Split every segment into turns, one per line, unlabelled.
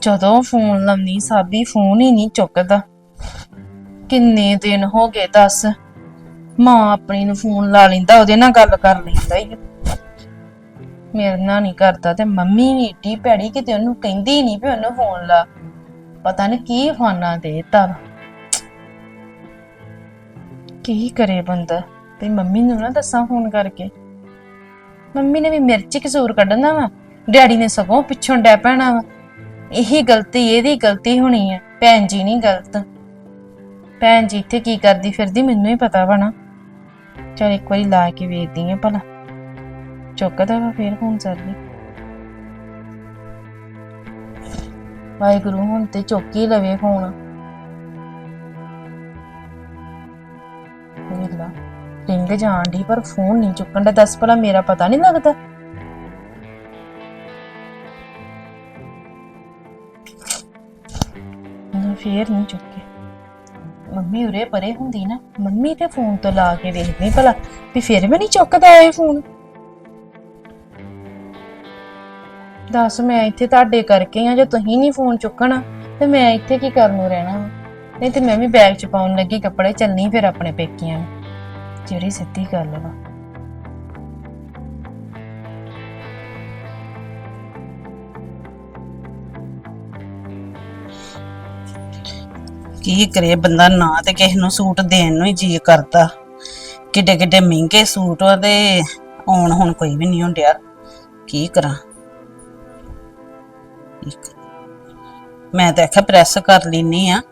ਜਦੋਂ ਫੋਨ ਲਾਉਣੀ ਸਾਬੀ ਫੋਨ ਹੀ ਨਹੀਂ ਚੁੱਕਦਾ। ਕਿੰਨੇ ਦਿਨ ਹੋ ਗਏ ਦੱਸ। ਮਾਂ ਆਪਣੀ ਨੂੰ ਫੋਨ ਲਾ ਲੈਂਦਾ, ਉਹਦੇ ਨਾਲ ਗੱਲ ਕਰ ਲੈਂਦਾ ਹੀ ਮੇਰੇ ਨਾਲ ਨਹੀਂ ਕਰਦਾ ਤੇ ਮੰਮੀ ਵੀ ਏਡੀ ਭੈੜੀ, ਕਿਤੇ ਉਹਨੂੰ ਕਹਿੰਦੀ ਨਹੀਂ ਵੀ ਉਹਨੂੰ ਫੋਨ ਲਾ। ਪਤਾ ਨਹੀਂ ਕੀ ਫਾਨਾ ਦੇਤਾ ਵਾ। ਕੀ ਕਰੇ ਬੰਦਾ? ਤੇ ਮੰਮੀ ਨੂੰ ਨਾ ਦੱਸਾਂ ਫੋਨ ਕਰਕੇ। ਮੰਮੀ ਨੇ ਵੀ ਮਿਰਚ ਕਸੂਰ ਕੱਢਣਾ ਵਾ। ਡੈਡੀ ਨੇ ਸਗੋਂ ਪਿੱਛੋਂ ਡੈ ਪੈਣਾ ਵਾ। ਇਹੀ ਗਲਤੀ, ਇਹਦੀ ਗਲਤੀ ਹੋਣੀ ਹੈ ਭੈਣ ਜੀ ਨਹੀਂ ਗਲਤ। ਭੈਣ ਜੀ ਇੱਥੇ ਕੀ ਕਰਦੀ ਫਿਰਦੀ ਮੈਨੂੰ ਹੀ ਪਤਾ ਵਾ ਨਾ। ਚਲ ਇੱਕ ਵਾਰੀ ਲਾ ਕੇ ਵੇਖਦੀ ਆ ਭਲਾ। ਚੁੱਕਦਾ ਵਾ ਫੇਰ ਫੋਨ ਸਰਦੀ ਵਾਹਿਗੁਰੂ ਹੁਣ ਤੇ ਚੁੱਕ ਹੀ ਲਵੇ ਫੋਨ। ਵੇਲਾ ਰਿੰਗ ਜਾਣ ਦੀ ਪਰ ਫੋਨ ਨਹੀਂ ਚੁੱਕਣ ਦਾ ਦੱਸ ਭਲਾ ਮੇਰਾ ਪਤਾ ਨਹੀਂ ਲੱਗਦਾ। ਫੇਰ ਨਹੀਂ ਚੁੱਕੇ। ਮੰਮੀ ਉਰੇ ਪਰੇ ਹੁੰਦੀ ਨਾ, ਮੰਮੀ ਤੇ ਫੋਨ ਤੋਂ ਲਾ ਕੇ ਵੇਖਦੀ ਭਲਾ ਵੀ ਫਿਰ ਵੀ ਨਹੀਂ ਚੁੱਕਦਾ ਇਹ ਫੋਨ। ਦੱਸ ਮੈਂ ਇੱਥੇ ਤੁਹਾਡੇ ਕਰਕੇ ਆ, ਜੇ ਤੁਸੀਂ ਨਹੀਂ ਫੋਨ ਚੁੱਕਣਾ, ਤੇ ਮੈਂ ਇੱਥੇ ਕੀ ਕਰਨ ਨੂੰ ਰਹਿਣਾ ਵਾ? ਨਹੀਂ ਤੇ ਮੈਂ ਵੀ ਬੈਗ ਚ ਪਾਉਣ ਲੱਗੀ, ਕੱਪੜੇ ਚੱਲਣੀ ਫਿਰ ਆਪਣੇ ਪੇਕੀਆਂ ਨੂੰ। ਜਿਹੜੀ ਸਿੱਧੀ ਗੱਲ ਵਾ।
ਕੀ ਕਰੇ ਬੰਦਾ ਨਾ ਤੇ ਕਿਸੇ ਨੂੰ ਸੂਟ ਦੇਣ ਨੂੰ ਹੀ ਜੀ ਕਰਦਾ। ਕਿੱਡੇ ਕਿੱਡੇ ਮਹਿੰਗੇ ਸੂਟ ਆ ਤੇ ਆਉਣ ਹੁਣ ਕੋਈ ਵੀ ਨਹੀਂ ਹੁੰਦਿਆ। ਕੀ ਕਰਾਂ? ਮੈਂ ਤਾਂ ਆਖਿਆ ਪ੍ਰੈਸ ਕਰ ਲੈਨੀ ਆ।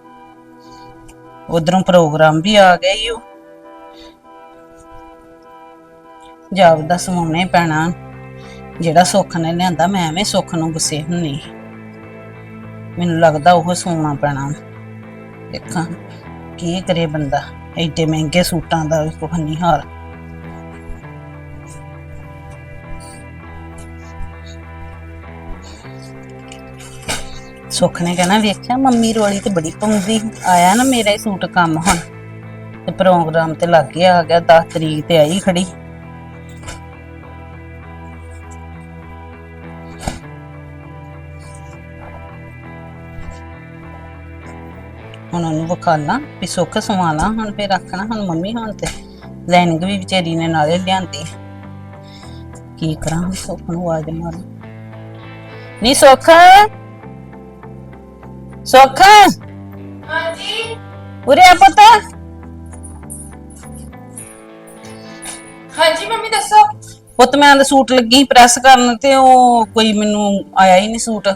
ਉਧਰੋਂ ਪ੍ਰੋਗਰਾਮ ਵੀ ਆ ਗਿਆ ਈ ਉਹ। ਜਾਬ ਦਾ ਸਮਾਉਣੇ ਪੈਣਾ। ਜਿਹੜਾ ਸੁੱਖ ਨੇ ਲਿਆਂਦਾ, ਮੈਂ ਐਵੇਂ ਸੁੱਖ ਨੂੰ ਗੁੱਸੇ ਹੁੰਨੀ ਮੈਨੂੰ ਲੱਗਦਾ ਉਹ ਸੋਨਾ ਪੈਣਾ। ਦੇਖਾਂ ਕੀ ਕਰੇ ਬੰਦਾ, ਐਡੇ ਮਹਿੰਗੇ ਸੂਟਾਂ ਦਾ ਵੀ ਨਹੀਂ ਹਾਲ। ਸੁੱਖ ਨੇ ਕਹਿਣਾ, ਵੇਖਿਆ ਮੰਮੀ ਰੋਲੀ ਤੇ ਬੜੀ ਪਾਉਂਦੀ, ਆਇਆ ਨਾ ਮੇਰਾ ਹੀ ਸੂਟ ਕੰਮ ਹੁਣ, ਤੇ ਪ੍ਰੋਗਰਾਮ ਤੇ ਲੱਗ ਗਿਆ, ਆ ਗਿਆ 10 ਤਰੀਕ ਤੇ ਆਈ ਖੜੀ। ਹੁਣ ਉਹਨੂੰ ਵਿਖਾਲਾਂ ਵੀ ਸੁੱਖ ਸਵਾਲਾਂ ਹੁਣ ਫੇਰ ਆਖਣਾ ਹੁਣ ਮੰਮੀ ਹੁਣ ਤੇ ਲੈਨਿੰਗ ਵੀ ਵਿਚਾਰੀ ਨੇ ਨਾਲੇ ਲਿਆਂਦੀ। ਕੀ ਕਰਾਂ ਹੁਣ ਸੁੱਖ ਨੂੰ ਆਵਾਜ਼ ਮਾਰਾਂ ਨਹੀਂ ਸੁੱਖ? ਸੁੱਖ?
ਹਾਂਜੀ।
ਉਰੇ ਆ ਪੁੱਤ।
ਹਾਂਜੀ ਮੰਮੀ ਦੱਸੋ।
ਪੁੱਤ ਮੈਂ ਤਾਂ ਸੂਟ ਲੱਗੀ ਪ੍ਰੈਸ ਕਰਨ ਤੇ ਉਹ ਕੋਈ ਮੈਨੂੰ ਆਇਆ ਹੀ ਨਹੀਂ ਸੂਟ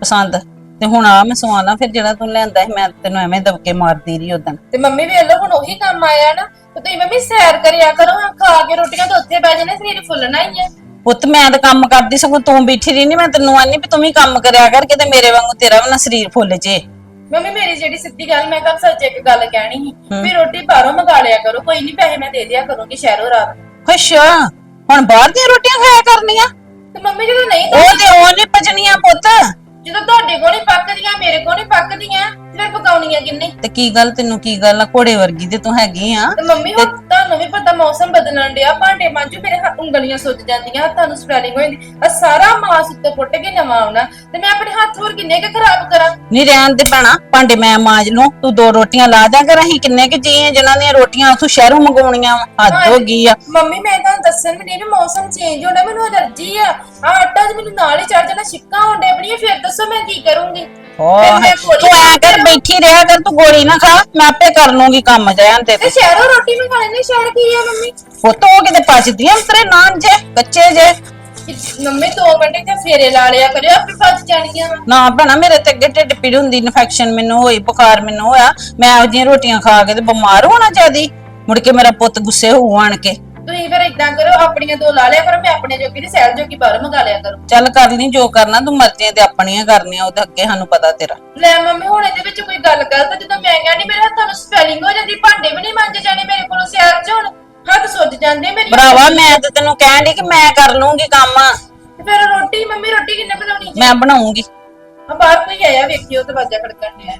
ਪਸੰਦ। ਤੇ ਹੁਣ ਆ ਮੈਂ ਸਵਾਣਾ ਫਿਰ ਜਿਹੜਾ ਤੂੰ ਲਿਆਂਦਾ ਸੀ ਮੈਂ ਤੈਨੂੰ ਐਵੇਂ ਦਬਕੇ ਮਾਰਦੀ ਰਹੀ ਉਦੋਂ
ਤੇ ਮੰਮੀ ਵੀ ਅੱਲੋ ਹੁਣ ਉਹੀ ਕੰਮ ਆਇਆ ਨਾ ਤੇ ਤੁਸੀਂ ਮੰਮੀ ਸੈਰ ਕਰਿਆ ਕਰੋ ਹਾਂ ਖਾ ਕੇ ਰੋਟੀਆਂ ਤੇ ਉੱਥੇ ਬਹਿ ਜਾਣੇ ਸਰੀਰ ਫੁੱਲਣਾ ਹੀ ਹੈ
ਪੁੱਤ ਮੈਂ ਤਾਂ ਕੰਮ ਕਰਦੀ ਸਗੋਂ ਤੂੰ ਬੈਠੀ ਰਹੀ ਨਹੀਂ ਮੈਂ ਤੈਨੂੰ ਆਨੀ ਵੀ ਤੂੰ ਵੀ ਕੰਮ ਕਰਿਆ ਕਰ ਕਿਤੇ ਮੇਰੇ ਵਾਂਗੂ ਤੇਰਾ ਵੀ ਨਾ ਸਰੀਰ ਫੁੱਲ ਜੇ।
ਮੰਮੀ ਮੇਰੀ ਜਿਹੜੀ ਸਿੱਧੀ ਗੱਲ ਮੈਂ ਕੱਲ ਸੱਚ ਇੱਕ ਗੱਲ ਕਹਿਣੀ ਸੀ ਵੀ ਰੋਟੀ ਬਾਹਰੋਂ ਮੰਗਾ ਲਿਆ ਕਰੋ ਕੋਈ ਨਹੀਂ ਪੈਸੇ ਮੈਂ ਦੇ ਦਿਆ ਕਰੂੰਗੀ ਸ਼ਹਿਰੋਂ ਰਾਤ।
ਅੱਛਾ ਹੁਣ ਬਾਹਰ ਦੀਆਂ ਰੋਟੀਆਂ ਖਾਇਆ ਕਰਨੀਆਂ?
ਤੇ ਮੰਮੀ ਜਦੋਂ ਨਹੀਂ
ਉਹ ਤੇ ਉਹ ਨਹੀਂ ਪਚਣੀਆਂ ਪੁੱਤ।
ਜਦੋਂ ਤੁਹਾਡੇ ਕੋਲ ਨਹੀਂ ਪੱਕਦੀਆਂ ਮੇਰੇ ਕੋਲ ਨਹੀਂ ਪੱਕਦੀਆਂ ਤੇ ਫਿਰ ਪਕਾਉਣੀਆਂ ਕਿੰਨੇ?
ਤੇ ਕੀ ਗੱਲ ਤੈਨੂੰ ਕੀ ਗੱਲ ਆ? ਘੋੜੇ ਵਰਗੀ ਤੇ ਤੂੰ ਹੈਗੀ ਆ।
ਤੇ ਮੰਮੀ ਹੁਣ ਤੁਹਾਨੂੰ ਵੀ ਪਤਾ ਮੌਸਮ ਬਦਲਣ ਡਿਆ ਭਾਂਡੇ ਮਾਂਜੂ ਮੇਰੇ ਹੱਥ ਉਂਗਲੀਆਂ ਸੁੱਜ ਜਾਂਦੀਆਂ ਹੱਥਾਂ ਨੂੰ ਸਵੈਲਿੰਗ ਹੋ ਜਾਂਦੀ ਆ ਸਾਰਾ ਮਾਸ ਉੱਤੇ ਪੁੱਟ ਕੇ ਨਵਾਂ ਆਉਣਾ ਤੇ ਮੈਂ ਆਪਣੇ ਹੱਥ ਹੋਰ ਕਿੰਨੇ ਕੁ ਖਰਾਬ ਕਰਾਂ?
ਨਹੀਂ ਰਹਿਣ ਦੇ ਭੈਣਾ ਭਾਂਡੇ ਮੈਂ ਮਾਂਜ ਲੂੰ ਤੂੰ ਦੋ ਰੋਟੀਆਂ ਲਾ ਦਿਆ ਕਰ ਅਸੀਂ ਕਿੰਨੇ ਕਿ ਜੀ ਆ ਜਿਨ੍ਹਾਂ ਦੀਆਂ ਰੋਟੀਆਂ ਉਥੋਂ ਸ਼ਹਿਰੋਂ ਮੰਗਾਉਣੀਆਂ ਵਾਂ। ਹੱਦ ਹੋ ਗਈ ਆ।
ਮੰਮੀ ਮੈਂ ਤੁਹਾਨੂੰ ਦੱਸਣ ਵੀ ਨਹੀਂ ਵੀ ਮੌਸਮ ਚੇਂਜ ਹੋਣਾ ਮੈਨੂੰ ਅਲਰਜੀ ਆ। ਆ ਆਟਾ ਜੀ ਮੈਨੂੰ ਨਾਲ ਹੀ ਚੜ ਜਾਣਾ ਛਿੱਕਾਂ ਹੁੰਦੇ ਆਪਣੀਆਂ ਫਿਰ ਦੱਸੋ ਮੈਂ ਕੀ ਕਰੂੰਗੀ?
ਓਹ
ਮੈਂ ਗੋਲੀ
ਤੂੰ ਐ ਕਰ ਬੈਠੀ ਰਿਹਾ ਕਰ ਤੂੰ ਗੋਲੀ ਨਾ ਖਾ ਮੈਂ ਆਪੇ ਕਰ ਲੂੰਗੀ ਕੰਮ ਜਾਣ ਤੇ।
ਤੇ ਸ਼ਹਿਰੋਂ ਰੋਟੀ ਮੰਗਾ ਲੈਣੀ ਸ਼ਹਿਰ ਕੀ ਆ ਮੰਮੀ?
ਪੁੱਤ ਉਹ ਕਿਤੇ ਪਚਦੀਆਂ ਤੇਰੇ ਨਾਨ ਜੇ ਕੱਚੇ ਜੇ।
ਮੰਮੀ 2 ਮਿੰਟ ਇੱਥੇ ਫੇਰੇ ਲਾ ਲਿਆ ਕਰਿਓ ਆਪੇ ਫਸ ਜਾਣੀਆਂ ਵਾ।
ਨਾ ਭੈਣਾ ਮੇਰੇ ਤੇ ਅੱਗੇ ਢਿੱਡ ਪੀੜ ਹੁੰਦੀ ਇਨਫੈਕਸ਼ਨ ਮੈਨੂੰ ਹੋਈ ਬੁਖਾਰ ਮੈਨੂੰ ਹੋਇਆ। ਮੈਂ ਉਹ ਰੋਟੀਆਂ ਖਾ ਕੇ ਤੇ ਬਿਮਾਰ ਹੋਣਾ ਚਾਹਦੀ। ਮੁੜ ਕੇ ਮੇਰਾ ਪੁੱਤ ਗੁੱਸੇ ਹੋਊ ਆਣ ਕੇ।
ਤੁਸੀਂ ਫਿਰ ਇਦਾਂ ਕਰੋ ਆਪਣੀਆਂ ਦੋ ਲਾ ਲਿਆ ਕਰੋ ਮੈਂ ਆਪਣੇ ਜੋਗੀ ਦੀ ਸੈਲ ਜੋਗੀ ਬਾਹਰੋਂ ਮੰਗਾ ਲਿਆ ਕਰੋ।
ਚੱਲ ਕਰ ਲਈ ਜੋ ਕਰਨਾ ਤੂੰ ਮਰਜ਼ੀਆਂ ਤੇ ਆਪਣੀਆਂ ਕਰਨੀਆਂ ਉਹਦੇ ਅੱਗੇ ਸਾਨੂੰ ਪਤਾ ਤੇਰਾ।
ਲੈ ਮੰਮੀ ਹੁਣ ਇਹਦੇ ਵਿੱਚ ਕੋਈ ਗੱਲ ਗਲਤ ਜਦੋਂ ਮੈਂ ਕਹਿੰਦੀ ਮੇਰੇ ਹੱਥਾਂ ਨੂੰ ਸਪੈਲਿੰਗ ਹੋ ਜਾਂਦੀ ਭਾਂਡੇ ਵੀ ਨਹੀਂ ਮਾਂਜੇ ਜਾਣੇ ਮੇਰੇ ਕੋਲੋਂ ਸਿਆਰ ਚ ਹੁਣ ਹੱਥ ਸੁੱਜ ਜਾਂਦੇ ਮੇਰੀ
ਭਰਾਵਾ ਮੈਂ ਤੇ ਤੈਨੂੰ ਕਹਿਣ ਡਈ ਕਿ ਮੈਂ ਕਰ ਲੂੰਗੀ ਕੰਮ।
ਤੇ ਫਿਰ ਰੋਟੀ ਮੰਮੀ ਰੋਟੀ ਕਿੰਨੇ ਬਣਾਉਣੀ ਜੀ?
ਮੈਂ ਬਣਾਉਂਗੀ।
ਆ ਬਾਹਰ ਕੋਈ ਆਇਆ ਵੇਖਿਓ ਤੇ ਵਾਜਾ ਖੜਕਣ ਡਿਆ।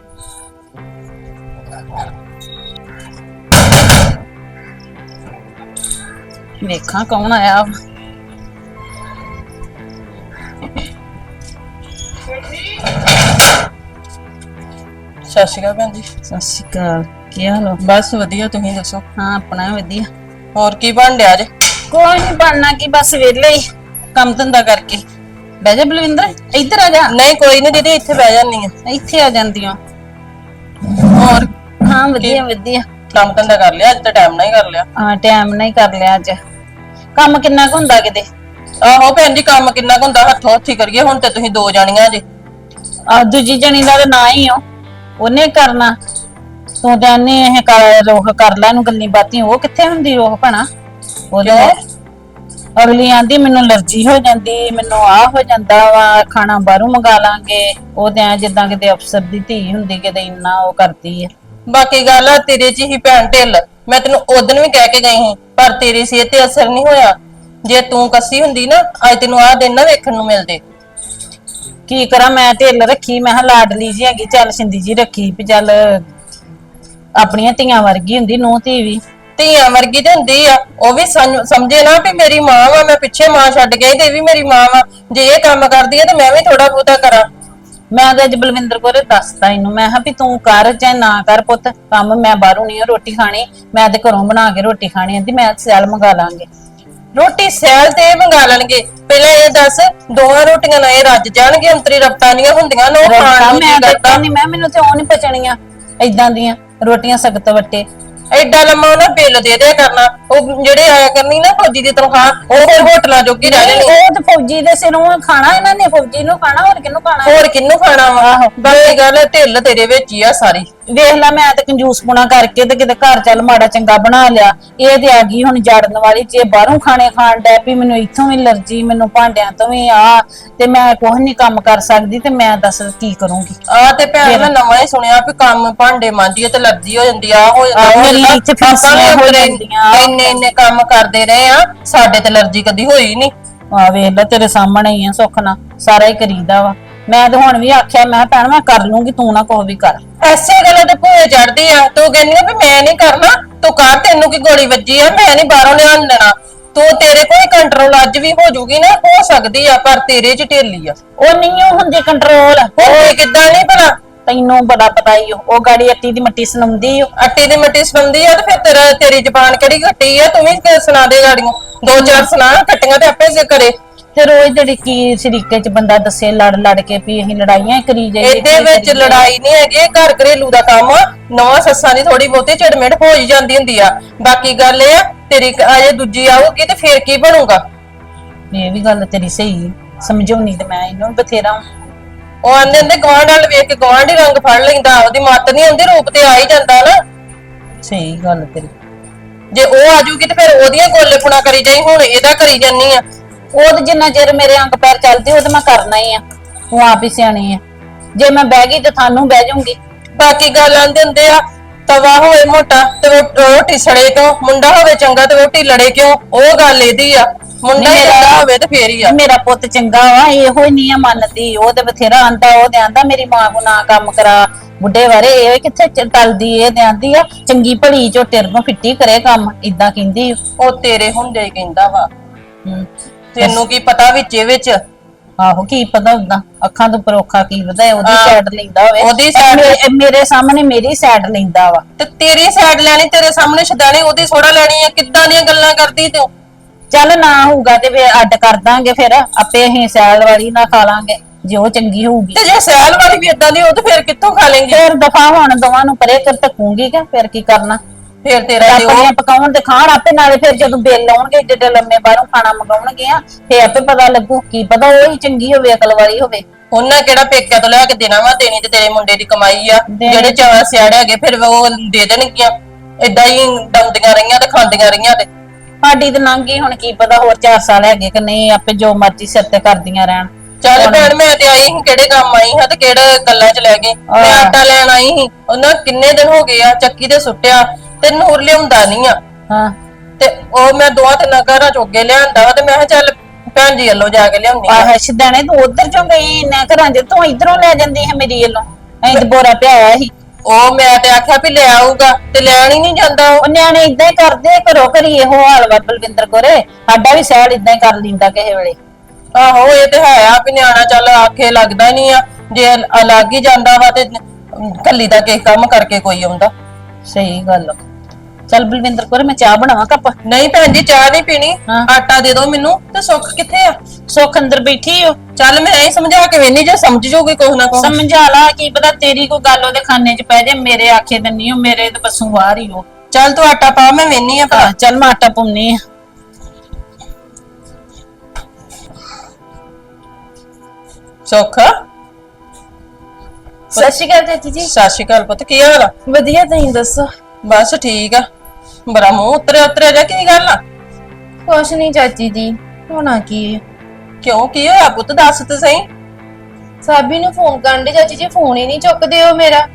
ਵੇਖਾਂ ਕੌਣ ਆਇਆ ਵਾ।
ਸਤਿ ਸ਼੍ਰੀ ਅਕਾਲ ਭੈਣ ਜੀ।
ਸਤਿ ਸ਼੍ਰੀ ਅਕਾਲ ਕੀ ਹਾਲ ਹੋ
ਬਸ ਵਧੀਆ ਤੁਸੀਂ ਦੱਸੋ?
ਹਾਂ ਆਪਣਾ ਵਧੀਆ।
ਹੋਰ ਕੀ ਬਣ ਡਿਆ ਜੇ?
ਕੋਈ ਨਹੀਂ ਬਣਨਾ ਕੀ ਬਸ ਵਿਹਲੇ ਹੀ। ਕੰਮ ਧੰਦਾ ਕਰਕੇ। ਬਹਿ ਜਾ ਬਲਵਿੰਦਰ ਇੱਧਰ ਆ ਜਾ।
ਨਹੀਂ ਕੋਈ ਨਹੀਂ ਦੀਦੀ ਇੱਥੇ ਬਹਿ ਜਾਂਦੀ ਆ।
ਇੱਥੇ ਆ ਜਾਂਦੀਆਂ
ਹੋਰ
ਹਾਂ ਵਧੀਆ ਵਧੀਆ।
ਕੰਮ ਧੰਦਾ ਕਰ ਲਿਆ? ਅੱਜ ਤਾਂ ਟਾਈਮ ਨਾਲ ਹੀ ਕਰ ਲਿਆ।
ਹਾਂ ਟਾਈਮ ਨਹੀਂ ਕਰ ਲਿਆ ਅੱਜ। ਕੰਮ ਕਿੰਨਾ ਕੁ ਹੁੰਦਾ ਕਿਤੇ?
ਆਹੋ ਭੈਣ ਜੀ ਕੰਮ ਕਿੰਨਾ ਕੁ ਹੁੰਦਾ? ਹੱਥੋਂ ਹੱਥੀ ਕਰੀਏ ਹੁਣ ਤੇ ਤੁਸੀਂ ਦੋ ਜਾਣੀਆਂ ਜੇ।
ਆ ਦੂਜੀ ਜਣੀ ਦਾ ਤਾਂ ਨਾ ਹੀ ਹੋ ਉਹਨੇ ਕਰਨਾ। ਤੂੰ ਤਾਂ ਨੇ ਇਹ ਕਰ ਰੋਹ ਕਰ ਲੈ ਨੂੰ ਗੱਲੀ ਬਾਤੀ। ਉਹ ਕਿੱਥੇ ਹੁੰਦੀ ਰੋਹ ਭਣਾ? ਉਹਦੇ ਅਗਲੀ ਆਂਦੀ ਮੈਨੂੰ ਅਲਰਜੀ ਹੋ ਜਾਂਦੀ ਮੈਨੂੰ ਆ ਹੋ ਜਾਂਦਾ ਵਾ ਖਾਣਾ ਬਾਹਰੋਂ ਮੰਗਾ ਲਾਂਗੇ। ਉਹ ਤੇ ਐਂ ਜਿੱਦਾਂ ਕਿਤੇ ਅਫਸਰ ਦੀ ਧੀ ਹੁੰਦੀ ਕਿਤੇ ਇੰਨਾ ਉਹ ਕਰਦੀ ਹੈ
ਬਾਕੀ ਗੱਲ ਆ ਤੇਰੇ ਚ ਹੀ ਭੈਣ ਢਿੱਲ। ਮੈਂ ਤੈਨੂੰ ਉਦੋਂ ਵੀ ਕਹਿ ਕੇ ਗਈ ਸੀ ਪਰ ਤੇਰੀ ਸਿਹਤ ਤੇ ਅਸਰ ਨਹੀਂ ਹੋਇਆ। ਜੇ ਤੂੰ ਕੱਸੀ ਹੁੰਦੀ ਨਾ ਅੱਜ ਤੈਨੂੰ ਆਹ ਦਿਨ ਨਾ ਵੇਖਣ ਨੂੰ ਮਿਲਦੇ।
ਕੀ ਕਰਾਂ ਮੈਂ ਢਿੱਲ ਰੱਖੀ ਮੈਂ ਕਿਹਾ ਲਾਡਲੀ ਜੀ ਹੈਗੀ ਚੱਲ ਸਿੰਦੀ ਜੀ ਰੱਖੀ ਵੀ ਚੱਲ। ਆਪਣੀਆਂ ਧੀਆਂ ਵਰਗੀ ਹੁੰਦੀ ਨੂੰ ਧੀ ਵੀ।
ਧੀਆਂ ਵਰਗੀ ਤੇ ਹੁੰਦੀ ਆ ਉਹ ਵੀ ਸਮ- ਸਮਝੇ ਨਾ ਵੀ ਮੇਰੀ ਮਾਂ ਵਾ ਮੈਂ ਪਿੱਛੇ ਮਾਂ ਛੱਡ ਗਈ ਤੇ ਇਹ ਵੀ ਮੇਰੀ ਮਾਂ ਵਾ। ਜੇ ਇਹ ਕੰਮ ਕਰਦੀ ਆ ਤੇ ਮੈਂ ਵੀ ਥੋੜਾ ਬਹੁਤਾ ਕਰਾਂ।
ਮੈਂ ਤਾਂ ਅੱਜ ਬਲਵਿੰਦਰ ਕੋਰੇ ਦੱਸਤਾ ਇਹਨੂੰ। ਮੈਂ ਕਿਹਾ ਵੀ ਤੂੰ ਕਰ, ਚਾਹੇ ਨਾ ਕਰ ਪੁੱਤ। ਕੰਮ ਮੈਂ ਬਾਹਰੋਂ ਨਹੀਂ ਰੋਟੀ ਖਾਣੀ। ਮੈਂ ਤੇ ਘਰੋਂ ਬਣਾ ਕੇ ਰੋਟੀ ਖਾਣੀ ਆਂਦੀ ਮੈਂ ਸੈਲ ਮੰਗਾ ਲਾਂਗੇ।
ਰੋਟੀ ਸੈਲ ਤੇ ਇਹ ਮੰਗਾ ਲੈਣਗੇ। ਪਹਿਲਾਂ ਇਹ ਦੱਸ ਦੋਹਾਂ ਰੋਟੀਆਂ ਨਾਲ ਇਹ ਰੱਜ ਜਾਣਗੇ। ਅੰਤਰੀ ਰਫਤਾਨੀਆਂ ਹੁੰਦੀਆਂ ਨਾ, ਉਹ ਖਾਣ ਨੂੰ
ਮੈਂ ਨਹੀਂ ਮੈਂ ਮੈਨੂੰ ਤੇ ਉਹ ਨਹੀਂ ਪਚਣੀਆਂ, ਏਦਾਂ ਦੀਆਂ ਰੋਟੀਆਂ ਸਖਤ ਵੱਟੇ।
ਐਡਾ ਲੰਮਾ ਉਹਨਾਂ ਬਿੱਲ ਦੇ ਦਿਆ ਕਰਨਾ। ਉਹ ਜਿਹੜੇ ਆਇਆ ਕਰਨੀ ਨਾ ਫੌਜੀ ਦੀ ਤਨਖਾਹ ਉਹ ਫਿਰ ਹੋਟਲਾਂ ਜੋਗੀ ਰਹਿ
ਨਹੀਂ,
ਜਾਣੀ।
ਉਹ ਤੇ ਫੌਜੀ ਦੇ ਸਿਰੋਂ ਖਾਣਾ ਇਹਨਾਂ ਨੇ ਫੌਜੀ ਨੂੰ ਖਾਣਾ ਹੋਰ ਕਿਹਨੂੰ ਖਾਣਾ?
ਹੋਰ ਕਿੰਨੂੰ ਖਾਣਾ ਵਾ? ਬਾਕੀ ਗੱਲ ਢਿੱਲ ਤੇਰੇ ਵਿੱਚ ਹੀ ਆ ਸਾਰੀ।
ਵੇਖ ਲੈ ਮੈਂ ਤੇ ਕੰਜੂਸਪੁਣਾ ਕਰਕੇ ਤੇ ਕਿਤੇ ਘਰ ਚੱਲ ਮਾੜਾ ਚੰਗਾ ਬਣਾ ਲਿਆ। ਇਹ ਤੇ ਆ ਗਈ ਹੁਣ ਜੜਨ ਵਾਲੀ ਜੇ ਬਾਹਰੋਂ ਖਾਣੇ ਖਾਣ ਡੈ ਪਈ ਮੈਨੂੰ ਇੱਥੋਂ ਵੀ ਅਲਰਜੀ ਮੈਨੂੰ ਭਾਂਡਿਆਂ ਤੋਂ ਵੀ ਆ। ਤੇ ਮੈਂ ਕੁਝ ਨਹੀਂ ਕੰਮ ਕਰ ਸਕਦੀ ਤੇ ਮੈਂ ਦੱਸ ਕੀ ਕਰੂੰਗੀ?
ਆ ਤੇ ਭੈਣ ਮੈਂ ਨਵਾਂ ਹੀ ਸੁਣਿਆ ਵੀ ਕੰਮ ਭਾਂਡੇ ਮਾਂਜੀਏ ਤੇ ਲੱਗੀ ਹੋ ਜਾਂਦੀ ਆ ਹੋ
ਆਹ,
ਜਾਂਦਾ। ਆਪਾਂ ਵੀ
ਫਿੰਸੀਆਂ ਹੋ ਜਾਂਦੀਆਂ।
ਇੰਨੇ ਇੰਨੇ ਕੰਮ ਕਰਦੇ ਰਹੇ ਆ ਸਾਡੇ ਤੇ ਅਲਰਜੀ ਕਦੀ ਹੋਈ ਨਹੀਂ।
ਆ ਵੇਖ ਲੈ ਤੇਰੇ ਸਾਹਮਣੇ ਹੀ ਆ ਸੁੱਖ ਨਾਲ ਸਾਰਾ ਹੀ ਕਰੀਦਾ ਵਾ। ਮੈਂ ਤੇ ਹੁਣ ਵੀ ਆਖਿਆ ਮੈਂ ਭੈਣ ਮੈਂ ਕਰ ਲੂੰਗੀ ਤੂੰ ਨਾ ਕੁਛ ਵੀ ਕਰ।
ਐਸੇ ਗੱਲਾਂ ਤੇ ਭੂਏ ਚੜਦੀ ਆ। ਤੂੰ ਕਹਿੰਦੀ ਆ ਵੀ ਮੈਂ ਨਹੀਂ ਕਰਨਾ ਤੂੰ ਕਰ ਤੈਨੂੰ ਕੀ ਗੋਲੀ ਵੱਜੀ ਆ ਮੈਂ ਨਹੀਂ ਬਾਹਰੋਂ ਲਿਆਣ ਦੇਣਾ। ਤੂੰ ਤੇਰੇ ਕੋਈ ਕੰਟਰੋਲ ਅੱਜ ਵੀ ਹੋ ਜੂਗੀ ਨਾ ਹੋ ਸਕਦੀ ਆ ਪਰ ਤੇਰੇ ਚ ਢੇਲੀ ਆ।
ਉਹ ਨਹੀਂ ਉਹ ਹੁੰਦੀ ਕੰਟਰੋਲ
ਉਹ ਕਿੱਦਾਂ ਨਹੀਂ ਭਲਾ?
ਤੈਨੂੰ ਬੜਾ ਪਤਾ ਹੀ ਉਹ ਗਾੜੀ ਅੱਟੀ ਦੀ ਮੱਟੀ ਸੁਣਾਉਂਦੀ ਓ।
ਅੱਟੇ ਦੀ ਮਿੱਟੀ ਸੁਣਦੀ ਆ ਤੇ ਫਿਰ ਤੇਰਾ ਤੇਰੀ ਜ਼ਬਾਨ ਕਿਹੜੀ ਘੱਟੀ ਆ? ਤੂੰ ਵੀ ਕਿ ਸੁਣਾ ਦੇ ਗਾੜੀਆਂ ਦੋ ਚਾਰ ਸੁਣਾ ਕੱਟੀਆਂ ਤੇ ਆਪੇ ਸੇ ਕਰੇ।
ਤੇ ਰੋਜ਼ ਜਿਹੜੀ ਕੀ ਸ਼ਰੀਕੇ ਚ ਬੰਦਾ ਦੱਸੇ ਲੜ ਲੜ ਕੇ ਵੀ ਅਸੀਂ ਲੜਾਈਆਂ ਹੀ ਕਰੀ ਜਾਈਏ
ਇਹਦੇ ਵਿੱਚ ਲੜਾਈ ਨਹੀਂ ਹੈਗੀ ਇਹ ਘਰ ਘਰੇਲੂ ਦਾ ਕੰਮ ਨਵਾਂ ਸੱਸਾਂ ਦੀ ਥੋੜੀ ਬਹੁਤੀ ਝੜਮਿੜ ਹੋ ਹੀ ਜਾਂਦੀ ਹੁੰਦੀ ਆ। ਬਾਕੀ ਗੱਲ ਇਹ ਆ ਤੇਰੀ ਕ- ਅਜੇ ਦੂਜੀ ਆਊਗੀ ਤੇ ਫੇਰ ਕੀ ਬਣੂਗਾ?
ਇਹ ਵੀ ਗੱਲ ਤੇਰੀ ਸਹੀ ਸਮਝਾਉਣੀ ਤੇ ਮੈਂ ਇਹਨੂੰ ਬਥੇਰਾ।
ਉਹ ਆਂਦੇ ਹੁੰਦੇ ਗਵਾਂਢ ਵਾਲ ਵੇਖ ਕੇ ਗਵਾਂਢ ਹੀ ਰੰਗ ਫੜ ਲੈਂਦਾ ਉਹਦੀ ਮੱਤ ਨਹੀਂ ਹੁੰਦੀ ਰੂਪ ਤੇ ਆ ਹੀ ਜਾਂਦਾ ਨਾ।
ਸਹੀ ਗੱਲ ਤੇਰੀ।
ਜੇ ਉਹ ਆਜੂਗੀ ਤੇ ਫਿਰ ਉਹਦੀਆਂ ਗੋਲੇ ਪੁਣਾ ਕਰੀ ਜਾਈ ਹੁਣ ਇਹਦਾ ਕਰੀ ਜਾਨੀ ਆ।
ਉਹ ਤੇ ਜਿੰਨਾ ਚਿਰ ਮੇਰੇ ਅੰਗ ਪੈਰ ਚੱਲਦੇ ਉਹ ਤੇ ਮੈਂ ਕਰਨਾ ਹੀ ਆ। ਤੂੰ ਆਪ ਹੀ ਸਿਆਣੀ ਆ। ਜੇ ਮੈਂ ਬਹਿ ਗਈ ਤੇ ਤੁਹਾਨੂੰ ਬਹਿ ਜਾਊਂਗੀ।
ਬਾਕੀ ਗੱਲ ਆਂਦੇ ਹੁੰਦੇ ਆ ਤਵਾ ਹੋਵੇ ਮੋਟਾ ਤੇ ਰੋ- ਰੋਟੀ ਸੜੇ ਕਿਉਂ ਮੁੰਡਾ ਹੋਵੇ ਚੰਗਾ ਤੇ ਰੋਟੀ ਲੜੇ ਕਿਉਂ ਉਹ ਗੱਲ ਇਹਦੀ ਆ। ਮੁੰਡਾ ਹੀ ਚੰਗਾ ਹੋਵੇ ਤੇ ਫੇਰ ਹੀ ਆ।
ਮੇਰਾ ਪੁੱਤ ਚੰਗਾ ਵਾ ਇਹੋ ਹੀ ਨਹੀਂ ਆ ਮੰਨਦੀ। ਉਹ ਤੇ ਬਥੇਰਾ ਆਂਦਾ ਉਹ ਤੇ ਆਂਦਾ ਮੇਰੀ ਮਾਂ ਕੋ ਨਾ ਕੰਮ ਕਰਾ। ਬੁੱਢੇ ਬਾਰੇ ਇਹ ਕਿੱਥੇ ਚ- ਟਲਦੀ ਇਹ ਤੇ ਆਂਦੀ ਆ ਚੰਗੀ ਭਲੀ ਝੋਟੇ ਨੂੰ ਫਿੱਟੀ ਕਰੇ ਕੰਮ ਇਦਾਂ ਕਹਿੰਦੀ।
ਉਹ ਤੇਰੇ ਹੁੰਦੇ ਹੀ ਕਹਿੰਦਾ ਵਾ।
ਹਮ।
ਤੈਨੂੰ ਕੀ ਪਤਾ ਵਿੱਚੇ ਵਿੱਚ?
ਆਹੋ ਕੀ ਪਤਾ ਉਦਾਂ ਅੱਖਾਂ ਤੋਂ ਪਰੋਖਾ ਕੀ ਪਤਾ ਉਹਦੀ
ਹਾਂ।
ਸਾਈਡ ਲੈਂਦਾ ਹੋਵੇ।
ਉਹਦੀ
ਇਹ
side-
ਮੇਰੇ- ਮੇਰੇ ਸਾਹਮਣੇ ਮੇਰੀ ਸਾਈਡ ਲੈਂਦਾ ਵਾ।
ਤੇ ਤੇਰੀ ਸਾਈਡ ਲੈਣੀ ਤੇਰੇ ਸਾਹਮਣੇ ਛਦਾਣੀ ਉਹਦੀ ਥੋੜਾ ਲੈਣੀ ਆ ਕਿੱਦਾਂ ਦੀਆਂ ਗੱਲਾਂ ਕਰਦੀ ਤੂੰ
ਚੱਲ ਨਾ ਹੋਊਗਾ ਤੇ ਫੇਰ ਅੱਡ ਕਰ ਦਾਂਗੇ ਫਿਰ ਆਪੇ ਅਸੀਂ ਸੈਲ ਵਾਲੀ ਨਾ ਖਾ ਲਾਂਗੇ ਜੇ ਉਹ ਚੰਗੀ ਹੋਊਗੀ।
ਤੇ ਜੇ ਸੈਲ ਵਾਲੀ ਵੀ ਇਦਾਂ ਦੀ ਹੋ ਤੇ ਫੇਰ ਕਿੱਥੋਂ ਖਾ ਲੇਂਗੇ?
ਫੇਰ ਦਫਾ ਹੋਣ ਦੋਵਾਂ ਨੂੰ ਪਰੇ ਕਰ ਤੱਕੂਗੀ ਕਿ ਫਿਰ ਕੀ ਕਰਨਾ?
ਫੇਰ ਤੇਰਾ ਤੇ ਉਹ
ਆਪਣੀਆਂ ਪਕਾਉਣ ਤੇ ਖਾਣ ਆਪੇ ਨਾਲੇ ਫਿਰ ਜਦੋਂ ਬਿੱਲ ਆਉਣਗੇ ਜਿਹੜੇ ਲੰਮੇ ਬਾਹਰੋਂ ਖਾਣਾ ਮੰਗਾਉਣਗੇ ਆ ਫੇਰ ਆਪੇ ਪਤਾ ਲੱਗੂ ਕੀ ਪਤਾ ਉਹ ਹੀ ਚੰਗੀ ਹੋਵੇ ਅਕਲ ਵਾਲੀ ਹੋਵੇ।
ਉਹਨਾਂ ਕਿਹੜਾ ਪੇਕਿਆਂ ਤੋਂ ਲੈ ਕੇ ਦੇਣਾ ਵਾ ਦੇਣੀ ਤੇ ਤੇਰੇ ਮੁੰਡੇ ਦੀ ਕਮਾਈ ਆ।
ਦੇਣੀ
ਜਿਹੜੇ ਚਾਵਾ ਸਿਆੜੇ ਹੈਗੇ ਫਿਰ ਉਹ ਦੇ ਦੇਣਗੀਆਂ। ਇਦਾਂ ਹੀ ਦੰਦੀਆਂ ਰਹੀਆਂ ਤੇ ਖਾਂਦੀਆਂ ਰਹੀਆਂ ਤੇ।
ਸਾਡੀ ਤੇ ਲੰਘ ਹੁਣ ਕੀ ਪਤਾ ਹੋਰ 4 ਸਾਲ ਹੈਗੇ ਕਿ ਨਹੀਂ ਆਪੇ ਜੋ ਮਰਜ਼ੀ ਸਿਰ ਤੇ ਕਰਦੀਆਂ ਰਹਿਣ।
ਚੱਲ ਭੈਣ ਮੈਂ ਤੇ ਆਈ ਸੀ ਕਿਹੜੇ ਕੰਮ ਆਈ ਹਾਂ ਤੇ ਕਿਹੜੇ ਗੱਲਾਂ 'ਚ ਲੈ ਗਏ ਮੈਂ। ਆਟਾ ਲੈਣ ਆਈ ਸੀ ਉਹਨਾਂ ਕਿੰਨੇ ਦਿਨ ਹੋ ਗਏ ਆ ਚੱਕੀ ਤੇ ਸੁੱਟਿਆ ਤੇ ਨੂਰ ਲਿਆਉਂਦਾ ਨਹੀਂ ਆ।
ਹਾਂ।
ਤੇ ਉਹ ਮੈਂ ਦੋਹਾਂ ਤਿੰਨਾਂ ਘਰਾਂ ਚੋਂ ਅੱਗੇ ਲਿਆਂਦਾ ਵਾ ਤੇ ਮੈਂ ਕਿਹਾ ਚੱਲ ਭੈਣ ਜੀ ਵੱਲੋਂ ਜਾ ਕੇ ਲਿਆਉਣੀ ਆ।
ਆਹ ਸਿੱਧਾਣੇ ਤੂੰ ਉਧਰ ਚੋਂ ਗਈ ਇੰਨਾ ਘਰਾਂ ਚ ਤੂੰ ਇਧਰੋਂ ਲੈ ਜਾਂਦੀ ਹੈ ਮੇਰੀ ਵੱਲੋਂ। ਐਂ ਤੇ ਬੋਰਾ ਪਿਆ ਸੀ।
ਉਹ ਮੈਂ ਤੇ ਆਖਿਆ ਵੀ ਲੈ ਆਊਗਾ ਤੇ ਲੈਣ ਹੀ ਨਹੀਂ ਜਾਂਦਾ ਉਹ।
ਉਹ ਨਿਆਣੇ ਇਦਾਂ ਹੀ ਕਰਦੇ ਘਰੋਂ ਘਰੀ ਇਹੋ ਹਾਲ ਵਾ ਬਲਵਿੰਦਰ ਕੋਰੇ ਸਾਡਾ ਵੀ ਸੈਲ ਇਦਾਂ ਹੀ ਕਰ ਲਿੰਦਾ ਕਿਸੇ ਵੇਲੇ।
ਆਹੋ ਇਹ ਤੇ ਹੈ ਆ ਵੀ ਨਿਆਣਾ ਚੱਲ ਆਖੇ ਲੱਗਦਾ ਨਹੀਂ ਆ। ਜੇ ਅਲੱਗ ਹੀ ਜਾਂਦਾ ਵਾ ਤੇ ਕੱਲੀ ਦਾ ਕਿਸੇ ਕੰਮ ਕਰਕੇ ਕੋਈ ਆਉਂਦਾ।
ਸਹੀ ਗੱਲ ਆ। ਚੱਲ ਬਲਵਿੰਦਰ ਕੋਲ ਮੈਂ ਚਾਹ ਬਣਾਵਾਂ ਕੱਪ।
ਨਹੀਂ ਭੈਣ ਜੀ ਚਾਹ ਨਹੀਂ ਪੀਣੀ।
ਹਾਂ।
ਆਟਾ ਦੇ ਦਿਓ ਮੈਨੂੰ। ਤੇ ਸੁੱਖ ਕਿੱਥੇ ਆ?
ਸੁੱਖ ਅੰਦਰ ਬੈਠੀ ਓ।
ਚੱਲ ਮੈਂ ਇਹ ਸਮਝਾ ਕੇ ਵੇਨੀ ਜੇ ਸਮਝ ਜੂਗੀ ਕੁਛ ਨਾ ਕੁਛ।
ਸਮਝਾ ਲਾ ਕੀ ਪਤਾ ਤੇਰੀ ਕੋਈ ਗੱਲ ਉਹਦੇ ਖਾਨੇ 'ਚ ਪੈ ਜਾ ਮੇਰੇ ਆਖੇ ਤੇ ਨਹੀਂ ਉਹ ਮੇਰੇ ਤੇ ਪਸੂ ਬਾਹਰ ਹੀ ਉਹ
ਚੱਲ ਤੂੰ ਆਟਾ ਪਾ ਮੈਂ ਵੇਨੀ ਆ ਭਲਾ।
ਚੱਲ ਮੈਂ ਆਟਾ ਪਾਉਣੀ ਆ।
ਸੁੱਖ?
ਸਤਿ ਸ਼੍ਰੀ ਅਕਾਲ ਚਾਚੀ ਜੀ।
ਸਤਿ ਸ਼੍ਰੀ ਅਕਾਲ ਪੁੱਤ ਕੀ ਹਾਲ ਆ?
ਵਧੀਆ ਤੁਸੀਂ ਦੱਸੋ?
ਬਸ ਠੀਕ ਆ। ਬੜਾ ਮੂੰਹ ਉਤਰਿਆ ਉਤਰਿਆ ਜਾ ਕੀ ਗੱਲ ਆ?
ਕੁਛ ਨਹੀਂ ਚਾਚੀ ਜੀ ਹੋਣਾ ਕੀ ਹੈ
ਕਿਉਂ ਕੀ ਹੋਇਆ ਪੁੱਤ ਦੱਸ ਤੇ ਸਹੀ।
ਸਾਬੀ ਨੂੰ ਫੋਨ ਕਰਨ ਦੇ ਚਾਚੀ ਜੀ ਫੋਨ ਹੀ ਨਹੀਂ ਚੁੱਕਦੇ ਉਹ ਮੇਰਾ।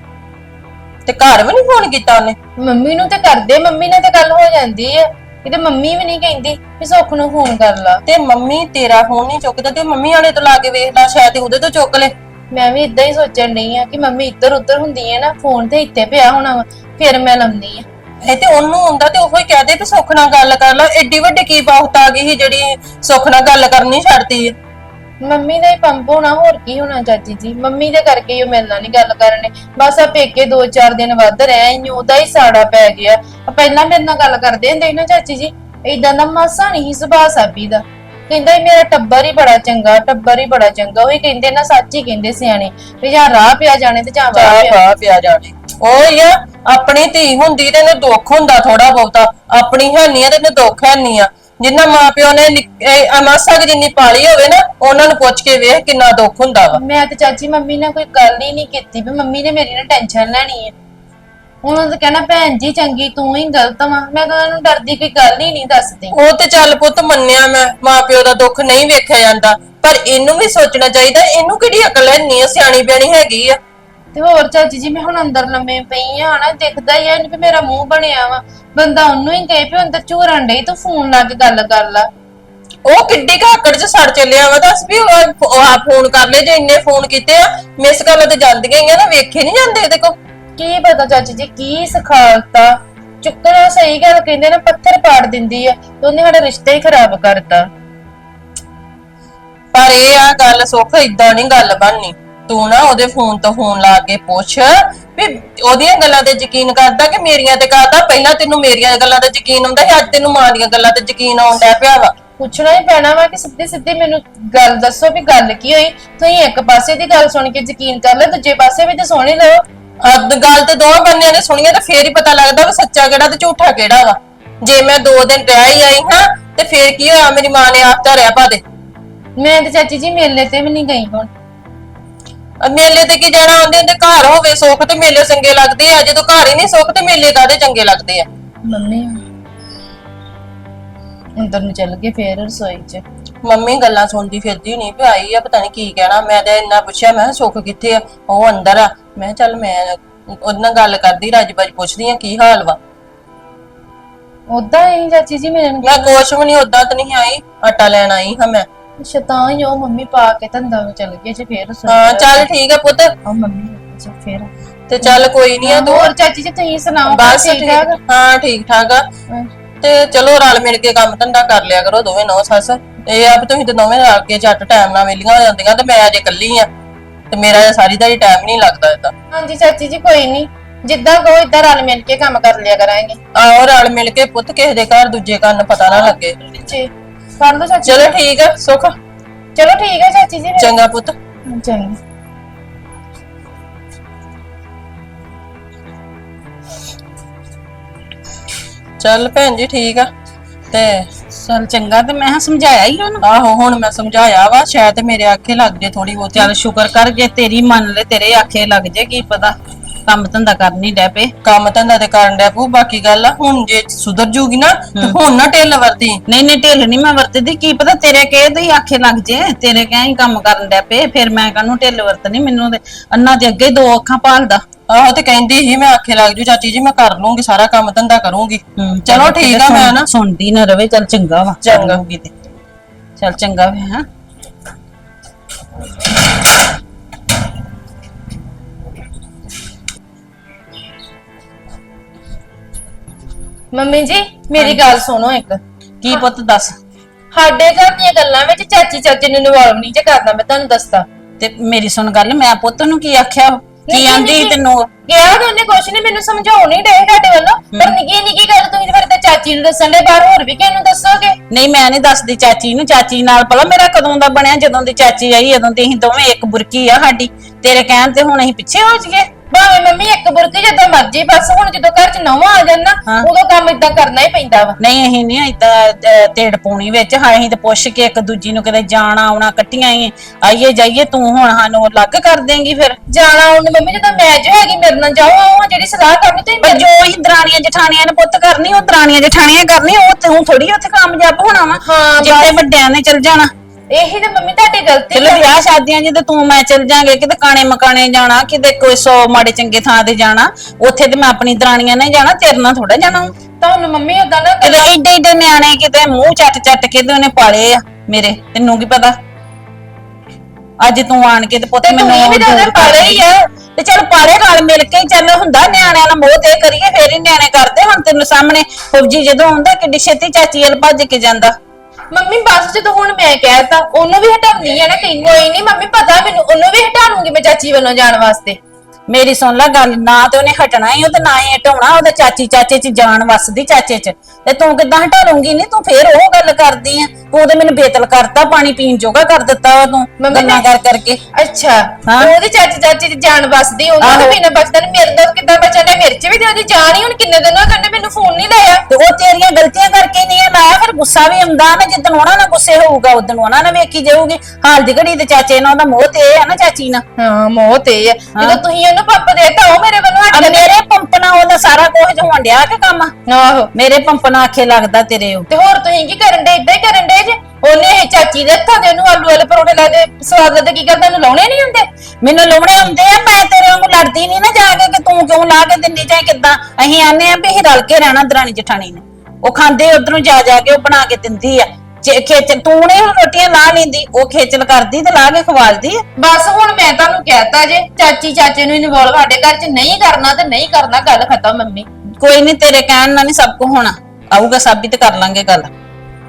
ਤੇ ਘਰ ਵੀ ਨਹੀਂ ਫੋਨ ਕੀਤਾ ਉਹਨੇ?
ਮੰਮੀ ਨੂੰ ਤੇ ਕਰਦੇ ਮੰਮੀ ਨਾਲ ਤੇ ਗੱਲ ਹੋ ਜਾਂਦੀ ਹੈ ਇਹ ਤੇ ਮੰਮੀ ਵੀ ਨਹੀਂ ਕਹਿੰਦੀ ਵੀ ਸੁੱਖ ਨੂੰ ਫੋਨ ਕਰ ਲਾ।
ਤੇ ਮੰਮੀ ਤੇਰਾ ਫੋਨ ਨਹੀਂ ਚੁੱਕਦਾ ਤੇ ਮੰਮੀ ਵਾਲੇ ਤੋਂ ਲਾ ਕੇ ਵੇਖਦਾ ਸ਼ਾਇਦ ਉਹਦੇ ਤੋਂ ਚੁੱਕ ਲੈ।
ਮੈਂ ਵੀ ਇਦਾਂ ਹੀ ਸੋਚਣ ਡਈ ਆ ਕਿ ਮੰਮੀ ਇੱਧਰ ਉੱਧਰ ਹੁੰਦੀ ਹੈ ਨਾ ਫੋਨ ਤੇ ਇੱਥੇ ਪਿਆ ਹੋਣਾ ਵਾ ਫਿਰ ਮੈਂ ਲੰਮਦੀ ਆ।
ਇਹ ਤੇ ਉਹਨੂੰ ਹੁੰਦਾ ਤੇ ਉਹੋ ਹੀ ਕਹਦੇ ਤੇ ਸੁੱਖ ਨਾਲ ਗੱਲ ਕਰ ਲੈ। ਏਡੀ ਵੱਡੀ ਕੀ ਬਾਤ ਆ ਗਈ ਸੀ ਜਿਹੜੀ ਸੁੱਖ ਨਾਲ ਗੱਲ ਕਰਨੀ ਛੱਡਤੀ ਹੈ
ਮੰਮੀ ਦਾ ਹੀ ਪੰਪ ਹੋਣਾ, ਹੋਰ ਕੀ ਹੋਣਾ ਚਾਚੀ ਜੀ? ਮੰਮੀ ਦੇ ਕਰਕੇ ਹੀ ਉਹ ਮਿਲਣਾ ਨਹੀਂ ਗੱਲ ਕਰਨੇ। ਬਸ ਆ ਪੇਕੇ 2-4 ਦਿਨ ਵੱਧ ਰਹਿ ਆਈ ਉਹਦਾ ਹੀ ਸਾੜਾ ਪੈ ਗਿਆ। ਆ ਪਹਿਲਾਂ ਮੇਰੇ ਨਾਲ ਗੱਲ ਕਰਦੇ ਹੁੰਦੇ ਸੀ ਨਾ ਚਾਚੀ ਜੀ। ਇਦਾਂ ਦਾ ਮਾਸਾ ਨਹੀਂ ਸੀ ਸੁਭਾਅ ਸਾਬੀ ਦਾ। ਕਹਿੰਦਾ ਸੀ ਮੇਰਾ ਟੱਬਰ ਹੀ ਬੜਾ ਚੰਗਾ ਟੱਬਰ ਹੀ ਬੜਾ ਚੰਗਾ ਉਹ ਹੀ ਕਹਿੰਦੇ ਨਾ ਸੱਚ ਹੀ ਕਹਿੰਦੇ ਸਿਆਣੇ ਵੀ ਜਾਂ ਰਾਹ ਪਿਆ ਜਾਣੇ ਤੇ ਜਾਂ ਵਾਹ
ਚਾਹ
ਪਿਆ
ਪਾ ਪਿਆ ਜਾਣੇ। ਆ ਆਪਣੀ ਧੀ ਹੁੰਦੀ ਤੇ ਇਹਨੂੰ ਦੁੱਖ ਹੁੰਦਾ ਥੋੜਾ ਬਹੁਤਾ ਆਪਣੀ ਹੈਨੀ ਆ ਤੇ ਇਹਨੂੰ ਦੁੱਖ ਹੈਨੀ ਆ। ਜਿੰਨਾ ਮਾਪਿਓ ਨੇ ਅਮਾਸਾ ਜਿੰਨੀ ਪਾਲੀ ਹੋਵੇ ਨਾ ਉਹਨਾਂ ਨੂੰ ਪੁੱਛ ਕੇ ਵੇਖ ਕਿੰਨਾ ਦੁੱਖ ਹੁੰਦਾ ਵਾ।
ਮੈਂ ਤੇ ਚਾਚੀ ਮੰਮੀ ਨਾਲ ਕੋਈ ਗੱਲ ਹੀ ਨਹੀਂ ਕੀਤੀ ਵੀ ਮੰਮੀ ਨੇ ਮੇਰੀ ਨਾਲ ਟੈਨਸ਼ਨ ਲੈਣੀ ਹੈ ਉਹਨਾਂ ਨੇ ਕਹਿਣਾ ਭੈਣ ਜੀ ਚੰਗੀ ਤੂੰ ਹੀ ਗਲਤ ਵਾ। ਮੈਂ ਤਾਂ ਉਹਨੂੰ ਡਰਦੀ ਕੋਈ ਗੱਲ ਹੀ ਨਹੀਂ ਦੱਸਦੀ।
ਉਹ ਤੇ ਚੱਲ ਪੁੱਤ ਮੰਨਿਆ ਮੈਂ ਮਾਪਿਓ ਦਾ ਦੁੱਖ ਨਹੀਂ ਵੇਖਿਆ ਜਾਂਦਾ। ਪਰ ਇਹਨੂੰ ਵੀ ਸੋਚਣਾ ਚਾਹੀਦਾ ਇਹਨੂੰ ਕਿਹੜੀ ਅਕਲ ਹੈਨੀ ਆ ਸਿਆਣੀ ਬਿਆਣੀ ਹੈਗੀ ਆ?
ਤੇ ਹੋਰ ਚਾਚੀ ਜੀ ਮੈਂ ਹੁਣ ਅੰਦਰ ਲੰਮੇ ਪਈ ਆ ਹਨਾ ਦਿਖਦਾ ਹੀ ਆ ਇਹਨੂੰ ਵੀ ਮੇਰਾ ਮੂੰਹ ਬਣਿਆ ਵਾ। ਬੰਦਾ ਉਹਨੂੰ ਹੀ ਕਹੇ ਵੀ ਅੰਦਰ ਝੂਰਨ ਡਈ ਤੂੰ ਫੋਨ ਲਾ ਕੇ ਗੱਲ ਕਰ ਲਾ।
ਉਹ ਕਿੱਡੀ ਕਾਕੜ ਚ ਸੜ ਚੱਲਿਆ ਵਾ ਦੱਸ ਵੀ ਉਹ ਉਹ ਆ ਫੋਨ ਕਰ ਲੈ ਜੇ ਇੰਨੇ ਫੋਨ ਕੀਤੇ ਆ ਮਿਸ ਕਾਲ ਤੇ ਜਾਂਦੀਆਂ ਹੀ ਆ ਨਾ ਵੇਖੇ ਨਹੀਂ ਜਾਂਦੇ ਇਹਦੇ ਕੋ
ਕੀ ਪਤਾ ਚਾਚੀ ਜੀ, ਕੀ ਸਿਖਾਲਤਾ ਚੁੱਕਣਾ ਸਹੀ ਗੱਲ ਕਹਿੰਦੇ ਨਾ, ਪੱਥਰ ਪਾੜ ਦਿੰਦੀ ਆ ਤੇ ਉਹਨੇ ਸਾਡਾ ਰਿਸ਼ਤਾ ਹੀ ਖਰਾਬ ਕਰਤਾ।
ਪਰ ਇਹ ਆ ਗੱਲ ਸੁੱਖ ਇਦਾਂ ਨਹੀਂ ਗੱਲ ਬਣਨੀ। ਤੂੰ ਨਾ ਉਹਦੇ ਫੋਨ ਤੋਂ ਫੋਨ ਲਾ ਕੇ ਪੁੱਛ ਵੀ ਉਹਦੀਆਂ ਗੱਲਾਂ ਤੇ ਯਕੀਨ ਕਰਦਾ ਕਿ ਮੇਰੀਆਂ ਤੇ ਕਰਦਾ? ਪਹਿਲਾਂ ਤੈਨੂੰ ਮੇਰੀਆਂ ਗੱਲਾਂ ਤੇ ਯਕੀਨ ਆਉਂਦਾ ਸੀ, ਅੱਜ ਤੈਨੂੰ ਮਾਂ ਦੀਆਂ ਗੱਲਾਂ ਤੇ ਯਕੀਨ ਆਉਂਦਾ ਪਿਆ ਵਾ।
ਪੁੱਛਣਾ ਹੀ ਪੈਣਾ ਵਾ ਕਿ ਸਿੱਧੀ ਸਿੱਧੀ ਮੈਨੂੰ ਗੱਲ ਦੱਸੋ ਵੀ ਗੱਲ ਕੀ ਹੋਈ। ਤੁਸੀਂ ਇੱਕ ਪਾਸੇ ਦੀ ਗੱਲ ਸੁਣ ਕੇ ਯਕੀਨ ਕਰ ਲੈ ਦੂਜੇ ਪਾਸੇ ਵੀ ਤੇ ਸੁਣ ਹੀ ਲਓ।
ਅੱਧ ਗੱਲ ਤੇ ਦੋਵਾਂ ਬੰਨਿਆਂ ਨੇ ਸੁਣੀਆਂ ਤੇ ਫੇਰ ਹੀ ਪਤਾ ਲੱਗਦਾ ਵੀ ਸੱਚਾ ਕਿਹੜਾ ਤੇ ਝੂਠਾ ਕਿਹੜਾ ਵਾ। ਜੇ ਮੈਂ ਦੋ ਦਿਨ ਰਹਿ ਹੀ ਆਈ ਹਾਂ ਤੇ ਫੇਰ ਕੀ ਹੋਇਆ? ਮੇਰੀ ਮਾਂ ਨੇ ਆਪ ਧਰਿਆ ਪਾ ਦੇ।
ਮੈਂ ਤੇ ਚਾਚੀ ਜੀ ਮੇਲੇ ਤੇ ਵੀ ਨਹੀਂ ਗਈ ਹੁਣ।
ਅਹ ਮੇਲੇ ਤੇ ਕੀ ਜਾਣਾ? ਆਉਂਦੇ ਹੁੰਦੇ ਘਰ ਹੋਵੇ ਸੁੱਖ ਤੇ ਮੇਲੇ ਚੰਗੇ ਲੱਗਦੇ ਆ। ਜਦੋਂ ਘਰ ਹੀ ਨਹੀਂ ਸੁੱਖ ਤੇ ਮੇਲੇ ਕਾਹਦੇ ਚੰਗੇ ਲੱਗਦੇ ਆ?
ਮੰਮੀ ਅੰਦਰ ਨੂੰ ਚੱਲ ਗਏ ਫੇਰ ਰਸੋਈ 'ਚ।
ਮੰਮੀ ਗੱਲਾਂ ਸੁਣਦੀ ਫਿਰਦੀ ਨਹੀਂ ਵੀ ਆਈ ਆ ਪਤਾ ਨਹੀਂ ਕੀ ਕਹਿਣਾ। ਮੈਂ ਤੇ ਇੰਨਾ ਪੁੱਛਿਆ ਮੈਂ ਕਿਹਾ ਸੁੱਖ ਕਿੱਥੇ ਆ? ਉਹ ਅੰਦਰ ਆ। ਮੈਂ ਕਿਹਾ ਚੱਲ ਮੈਂ ਉਹਦੇ ਨਾਲ ਗੱਲ ਕਰਦੀ ਰਾਜੀ ਬਾਜੀ ਪੁੱਛਦੀ ਆ ਕੀ ਹਾਲ ਵਾ।
ਉਦਾਂ ਹੀ ਚਾਚੀ ਜੀ ਮੇਰੇ
ਮੈਂ ਕੁਛ ਵੀ ਨਹੀਂ ਉਦਾਂ ਤਾਂ ਨਹੀਂ ਆਈ ਆਟਾ ਲੈਣ ਆਈ ਹਾਂ ਮੈਂ।
ਸ਼ੈਤਾਨ ਹੀ ਉਹ ਮੰਮੀ ਪਾ ਕੇ ਧੰਦਾ ਨੂੰ ਚੱਲ ਗਏ ਜੇ ਫੇਰ
ਹਾਂ ਚੱਲ ਠੀਕ ਆ ਪੁੱਤ।
ਉਹ ਮੰਮੀ ਜੀ ਫੇਰ।
ਤੇ ਚੱਲ ਕੋਈ ਨਹੀਂ ਆ ਤੂੰ
ਹੋਰ ਚਾਚੀ ਜੀ ਤੁਸੀਂ ਸੁਣਾਓ
ਬਸ
ਠੀਕ
ਹਾਂ ਠੀਕ ਠਾਕ ਆ। ਤੇ ਚਲੋ ਰਲ ਮਿਲ ਕੇ ਕੰਮ ਧੰਦਾ ਕਰ ਲਿਆ ਕਰੋ ਦੋਵੇਂ ਨੌ ਸੱਸ। ਇਹ ਆ ਵੀ ਤੁਸੀਂ ਤੇ ਦੋਵੇਂ ਰਲ ਕੇ ਝੱਟ ਟਾਈਮ ਨਾਲ ਵੇਲੀਆਂ ਹੋ ਜਾਂਦੀਆਂ ਤੇ ਮੈਂ ਅਜੇ ਇਕੱਲੀ ਆ। ਤੇ ਮੇਰਾ ਇਹ ਸਾਰੀ ਦਿਹਾੜੀ ਟਾਈਮ ਨਹੀਂ ਲੱਗਦਾ ਏਦਾਂ
ਹਾਂਜੀ ਚਾਚੀ ਜੀ ਕੋਈ ਨਹੀਂ। ਜਿੱਦਾਂ ਕਹੋ ਇਦਾਂ ਰਲ ਮਿਲ ਕੇ ਕੰਮ ਕਰ ਲਿਆ ਕਰਾਂਗੇ।
ਆਹੋ ਰਲ ਮਿਲ ਕੇ ਪੁੱਤ ਕਿਸੇ ਦੇ ਘਰ ਦੂਜੇ ਕੰਨ ਪਤਾ ਨਾ ਲੱਗੇ।
ਜੀ ਕਰ ਲਓ ਚਾਚੀ
ਚਲੋ ਠੀਕ ਆ ਸੁਖ।
ਚਲੋ ਠੀਕ ਹੈ ਚਾਚੀ ਜੀ।
ਚੰਗਾ ਪੁੱਤ।
ਚੰਗਾ।
ਚੱਲ ਭੈਣ ਜੀ ਠੀਕ ਆ। ਤੇ
ਚੱਲ ਚੰਗਾ ਤੇ ਮੈਂ ਕਿਹਾ ਸਮਝਾਇਆ ਹੀ ਉਹਨੂੰ।
ਆਹੋ ਹੁਣ ਮੈਂ ਸਮਝਾਇਆ ਵਾ ਸ਼ਾਇਦ ਮੇਰੇ ਆਖੇ ਲੱਗ ਜੇ ਥੋੜੀ ਬਹੁਤੀ।
ਚੱਲ ਸ਼ੁਕਰ ਕਰ ਜੇ ਤੇਰੀ ਮੰਨ ਲੈ ਤੇਰੇ ਆਖੇ ਲੱਗ ਜੇ ਕੀ ਪਤਾ। ਕੰਮ ਧੰਦਾ ਕਰਨੀ ਡੈ ਪਏ।
ਕੰਮ ਧੰਦਾ ਤੇ ਕਰਨ ਡਿਆ ਪੂ ਬਾਕੀ ਗੱਲ ਆ ਹੁਣ ਜੇ ਸੁਧਰ ਜੂਗੀ ਨਾ ਤੇ ਹੁਣ ਨਾ ਢਿੱਲ ਵਰਦੀ
ਨਹੀਂ ਨਹੀਂ ਢਿੱਲ ਨਹੀਂ ਮੈਂ ਵਰਤਦੀ ਕੀ ਪਤਾ ਤੇਰੇ ਕਹੇ ਦੇ ਹੀ ਆਖੇ ਲੱਗ ਜੇ ਤੇਰੇ ਕਹੇ ਹੀ ਕੰਮ ਕਰਨ ਡੈ ਪਏ ਫਿਰ ਮੈਂ ਕਾਹਨੂੰ ਢਿੱਲ ਵਰਤਣੀ ਮੈਨੂੰ ਤੇ। ਅੰਨਾ ਦੇ ਅੱਗੇ ਦੋ ਅੱਖਾਂ ਪਾਲਦਾ
ਆਹੋ ਤੇ ਕਹਿੰਦੀ ਸੀ ਮੈਂ ਆਖੇ ਲੱਗ ਜੂ ਚਾਚੀ ਜੀ ਮੈਂ ਕਰ ਲੂੰਗੀ ਸਾਰਾ ਕੰਮ ਧੰਦਾ ਕਰੂੰਗੀ। ਚਲੋ ਠੀਕ ਆ ਮੈਂ ਨਾ
ਸੁਣਦੀ ਨਾ ਰਵੇ ਚੱਲ ਚੰਗਾ ਵਾ।
ਚੰਗਾ।
ਕਰੂਗੀ ਤੇ। ਚੱਲ ਚੰਗਾ ਵੇ ਹਾਂ।
ਮੰਮੀ ਜੀ ਮੇਰੀ ਗੱਲ ਸੁਣੋ ਇੱਕ।
ਕੀ ਪੁੱਤ ਦੱਸ।
ਸਾਡੇ ਘਰ ਦੀਆਂ ਗੱਲਾਂ ਵਿੱਚ ਚਾਚੀ ਚਾਚੇ ਨੂੰ ਇਨਵੋਲਵ ਨਹੀਂ ਜੇ ਕਰਨਾ ਮੈਂ ਤੁਹਾਨੂੰ ਦੱਸਦਾ।
ਤੇ ਮੇਰੀ ਸੁਣ ਗੱਲ ਮੈਂ ਪੁੱਤ ਨੂੰ ਕੀ ਆਖਿਆ? ਕੀ ਆਂਦੀ ਤੈਨੂੰ?
ਗਿਆ ਤਾਂ ਉਹਨੇ ਕੁਛ ਨਹੀਂ ਮੈਨੂੰ ਸਮਝਾਉਣ ਨਹੀਂ ਡੇ ਤੁਹਾਡੇ ਵੱਲੋਂ। ਪਰ ਨਿੱਕੀ ਨਿੱਕੀ ਗੱਲ ਤੁਸੀਂ ਫਿਰ ਤੇ ਚਾਚੀ ਨੂੰ ਦੱਸਣ ਦੇ ਬਾਹਰ ਹੋਰ ਵੀ ਕਿਹਨੂੰ ਨੂੰ ਦੱਸੋਗੇ?
ਨਹੀਂ ਮੈਂ ਨਹੀਂ ਦੱਸਦੀ ਚਾਚੀ ਨੂੰ। ਚਾਚੀ ਨਾਲ ਭਲਾ ਮੇਰਾ ਕਦੋਂ ਦਾ ਬਣਿਆ? ਜਦੋਂ ਦੀ ਚਾਚੀ ਆਈ ਉਦੋਂ ਦੀ ਅਸੀਂ ਦੋਵੇਂ ਇੱਕ ਬੁਰਕੀ ਆ ਸਾਡੀ। ਤੇਰੇ ਕਹਿਣ ਤੇ ਹੁਣ ਅਸੀਂ ਪਿੱਛੇ ਹੋ ਜਾਈਏ।
ਭਾਵੇਂ ਮੰਮੀ ਇੱਕ ਬੁਰਕੀ ਜਦੋਂ ਮਰਜ਼ੀ ਬਸ ਹੁਣ ਜਦੋਂ ਘਰ ਚ ਨਵਾਂ ਆ
ਹਾਂ।
ਉਦੋਂ ਕੰਮ ਇਦਾਂ ਕਰਨਾ ਹੀ ਪੈਂਦਾ ਵਾ।
ਨਹੀਂ ਅਸੀਂ ਨਹੀਂ ਏਦਾਂ ਤੇੜ ਪਾਉਣੀ ਵਿੱਚ ਹਾਂ ਅਸੀਂ ਤੇ ਪੁੱਛ ਕੇ ਇੱਕ ਦੂਜੀ ਨੂੰ ਕਿਤੇ ਜਾਣਾ ਆਉਣਾ ਕੱਟੀਆਂ ਹੀ। ਆਈਏ ਜਾਈਏ ਤੂੰ ਹੁਣ ਸਾਨੂੰ ਅਲੱਗ ਕਰ ਦੇਂਗੀ ਫਿਰ।
ਜਾਣਾ ਉਹਨੇ ਮੰਮੀ ਜਦੋਂ ਮੈਚ ਹੈਗੀ ਮੇਰੇ ਨਾਲ ਜਾਓ ਆਓ ਜਿਹੜੀ ਸਲਾਹ ਕਰਨੀ ਤੁਸੀਂ
ਪਰ ਜੋ ਅਸੀਂ ਦਰਾਣੀਆਂ ਜਠਾਣੀਆਂ ਨੇ ਪੁੱਤ ਕਰਨੀ ਉਹ ਦਰਾਣੀਆਂ ਜਠਾਣੀਆਂ ਕਰਨੀ ਉਹ ਤੂੰ ਥੋੜੀ ਉੱਥੇ ਕਾਮਯਾਬ ਹੋਣਾ ਵਾ।
ਹਾਂ,
ਜਿੱਥੇ ਵੱਡਿਆਂ ਨੇ ਚੱਲ ਜਾਣਾ।
ਇਹੀ ਤੇ ਮੰਮੀ ਤੁਹਾਡੀ ਗਲਤੀ
ਚਲੋ ਵਿਆਹ ਸ਼ਾਦੀਆਂ ਜਿੱਦੇ ਤੂੰ ਮੈਂ ਚੱਲ ਜਾਾਂਗੇ ਕਿਤੇ ਕਾਣੇ ਮਕਾਣੇ ਜਾਣਾ ਕਿਤੇ ਕੋਈ ਸੌ ਮਾੜੇ ਚੰਗੇ ਥਾਂ ਤੇ ਜਾਣਾ ਉੱਥੇ ਤੇ ਮੈਂ ਆਪਣੀ ਦਰਾਣੀਆਂ ਨੇ ਜਾਣਾ ਤੇਰੇ ਨਾਲ ਥੋੜਾ ਜਾਣਾ
ਤੁਹਾਨੂੰ ਮੰਮੀ ਉਦਾਂ ਨਾ
ਕਿਤੇ ਏਡੇ ਏਡੇ ਨਿਆਣੇ ਕਿਤੇ ਮੂੰਹ ਚੱਟ ਚੱਟ ਕੇ ਤੇ ਉਹਨੇ ਪਾਲੇ ਆ ਮੇਰੇ ਤੈਨੂੰ ਕੀ ਪਤਾ? ਅੱਜ ਤੂੰ ਆਣ ਕੇ ਤੇ ਪੁੱਤ
ਤੇ
ਮੈਨੂੰ
ਤੁਸੀਂ ਵੀ ਤਾਂ ਉਹਦੇ
ਦੂਰ ਕਰ
ਪਾਲੇ ਹੀ ਆ।
ਤੇ ਚਲ ਪਾਲੇ ਨਾਲ ਮਿਲ ਕੇ ਹੀ ਚੱਲ ਹੁੰਦਾ ਨਿਆਣਿਆਂ ਨਾਲ ਮੋਹ ਤੇ ਕਰੀਏ ਫੇਰ ਹੀ ਨਿਆਣੇ ਕਰਦੇ ਹੁਣ ਤੈਨੂੰ ਸਾਹਮਣੇ। ਫੁੱਜੀ ਜਦੋਂ ਆਉਂਦਾ ਕਿੱਡੀ ਛੇਤੀ ਚਾਚੀ ਵੱਲ ਭੱਜ ਕੇ ਜਾਂਦਾ।
ਮੰਮੀ, ਬਸ ਜਦੋਂ ਹੁਣ ਮੈਂ ਕਹਿਤਾ ਉਹਨੂੰ ਵੀ ਹਟਾਉਣੀ ਆ ਨਾ ਤੈਨੂੰ ਕੋਈ ਨਹੀਂ, ਮੰਮੀ, ਪਤਾ ਮੈਨੂੰ, ਉਹਨੂੰ ਵੀ ਹਟਾ ਮੈਂ ਚਾਚੀ ਵੱਲੋਂ ਜਾਣ ਵਾਸਤੇ।
ਮੇਰੀ ਸੁਣ ਲੈ ਗੱਲ, ਨਾ ਤੇ ਉਹਨੇ ਹਟਣਾ ਹੀ, ਉਹ ਤੇ ਨਾ ਹੀ ਹਟਾਉਣਾ, ਉਹਦੇ ਚਾਚੀ ਚਾਚੇ ਚ ਜਾਨ ਵਸਦੀ ਚਾਚੇ ਚ। ਤੇ ਤੂੰ ਕਿੱਦਾਂ ਹਟਾ ਲੂੰਗੀ ਨਹੀਂ, ਤੂੰ ਫੇਰ ਉਹ ਗੱਲ ਕਰਦੀ ਆ। ਤੇ ਮੈਨੂੰ ਬੇਤਲ ਕਰਤਾ ਪਾਣੀ ਪੀਣ ਜੋਗਾ ਕਰ ਦਿੱਤਾ ਵਾ ਤੂੰ
ਮੰਮੀ
ਗੱਲਾਂ
ਮੈਂ-
ਕਰ ਕਰਕੇ।
ਅੱਛਾ
ਹਾਂ।
ਉਹਦੀ ਚਾਚੀ ਚਾਚੀ ਦੀ ਜਾਨ ਬਸਦੀ ਉਹਦਾ
ਆਹੋ।
ਤਾਂ ਬਿਨਾਂ ਬਚਦਾ ਨੀ ਮੇਰੇ ਦਾ ਕਿੱਦਾਂ ਬਚਣਾ ਮੇਰੇ ਚ ਵੀ ਤੇ ਉਹਦੀ ਜਾਨ ਹੀ ਹੁਣ ਕਿੰਨੇ ਦਿਨ ਹੋ ਗਏ ਉਹਨੇ ਮੈਨੂੰ ਫੋਨ ਨਹੀਂ ਲਾਇਆ।
ਤੇ ਉਹ ਤੇਰੀਆਂ ਗਲਤੀਆਂ ਕਰਕੇ ਨਹੀਂ ਇਹ ਲਾਇਆ ਫਿਰ ਗੁੱਸਾ ਵੀ ਆਉਂਦਾ ਨਾ ਜਿੱਦਣ ਉਹਨਾਂ ਨਾਲ ਗੁੱਸੇ ਹੋਊਗਾ ਉਦੋਂ ਉਹਨਾਂ ਨਾਲ ਵੇਖੀ ਜਾਊਗੀ। ਹਾਲ ਦੀ ਘੜੀ ਤੇ ਚਾਚੇ ਨਾਲ ਉਹਦਾ ਮੋਹ ਤੇ ਇਹ ਆ ਨਾ ਚਾਚੀ ਨਾਲ।
ਹਾਂ ਮੋਹ ਤੇ ਆ ਜਦੋਂ ਤੁਸੀਂ ਉਹਨੂੰ ਪੰਪ ਦੇਤਾ ਉਹ ਮੇਰੇ ਵੱਲੋਂ ਹਟ ਗਿਆ
ਮੇਰੇ ਪੰਪ ਨਾਲ ਉਹਦਾ ਸਾਰਾ ਕੁਝ ਹੋਣ ਡਿਆ ਕਿ ਕੰਮ?
ਆਹੋ।
ਮੇਰੇ ਪੰਪ ਨਾਲ ਆਖੇ ਲੱਗਦਾ ਤੇਰੇ ਉਹ।
ਤੇ ਹੋਰ ਤੁਸੀਂ ਕੀ ਕਰਨ ਦੇ ਇਦਾਂ ਹੀ ਕਰਨ ਦੇ ਜੇ? ਉਹਨੇ ਇਹ ਚਾਚੀ ਦੇ ਹੱਥਾਂ ਦੇ ਉਹਨੂੰ ਆਲੂ ਵਾਲੇ ਪਰੌਂਠੇ ਲਾ ਦੇ ਸਵਾਦ ਲੱਗਦੇ ਕੀ ਕਰਦਾ ਉਹਨੂੰ ਲਾਉਣੇ ਨਹੀਂ ਹੁੰਦੇ?
ਮੈਨੂੰ ਲਾਉਣੇ ਹੁੰਦੇ ਆ ਮੈਂ ਤੇਰੇ ਵਾਂਗੂ ਲੜਦੀ ਨਹੀਂ ਨਾ ਜਾ ਕੇ ਕਿ ਤੂੰ ਕਿਉਂ ਲਾ ਕੇ ਦਿੰਦੀ ਚਾਹੇ ਕਿੱਦਾਂ? ਅਸੀਂ ਆਨੇ ਆ ਵੀ ਅਸੀਂ ਰਲ ਕੇ ਰਹਿਣਾ ਦਰਾਣੀ ਜਠਾਣੀ ਨੇ। ਉਹ ਖਾਂਦੇ ਉਧਰੋਂ ਜਾ ਜਾ ਕੇ ਉਹ ਬਣਾ ਕੇ ਦਿੰਦੀ ਆ। ਜੇ ਖੇਚਲ ਤੂੰ ਨੇ ਹੁਣ ਰੋਟੀਆਂ ਲਾ ਲੈਂਦੀ ਉਹ ਖੇਚਲ ਕਰਦੀ ਤੇ ਲਾ ਕੇ ਖਵਾਲਦੀ ਆ।
ਬਸ ਹੁਣ ਮੈਂ ਤੁਹਾਨੂੰ ਕਹਿਤਾ ਜੇ ਚਾਚੀ ਚਾਚੇ ਨੂੰ ਇਨਵੋਲਵ ਸਾਡੇ ਘਰ 'ਚ ਨਹੀਂ ਕਰਨਾ ਤੇ ਨਹੀਂ ਕਰਨਾ ਗੱਲ ਖਤਮ ਮੰਮੀ।
ਕੋਈ ਨਹੀਂ ਤੇਰੇ ਕਹਿਣ ਨਾਲ ਨਹੀਂ ਸਭ ਕੁਝ ਹੋਣਾ। ਆਊਗਾ ਸਾਬਿਤ ਕਰ ਲਾਂਗੇ ਗੱਲ।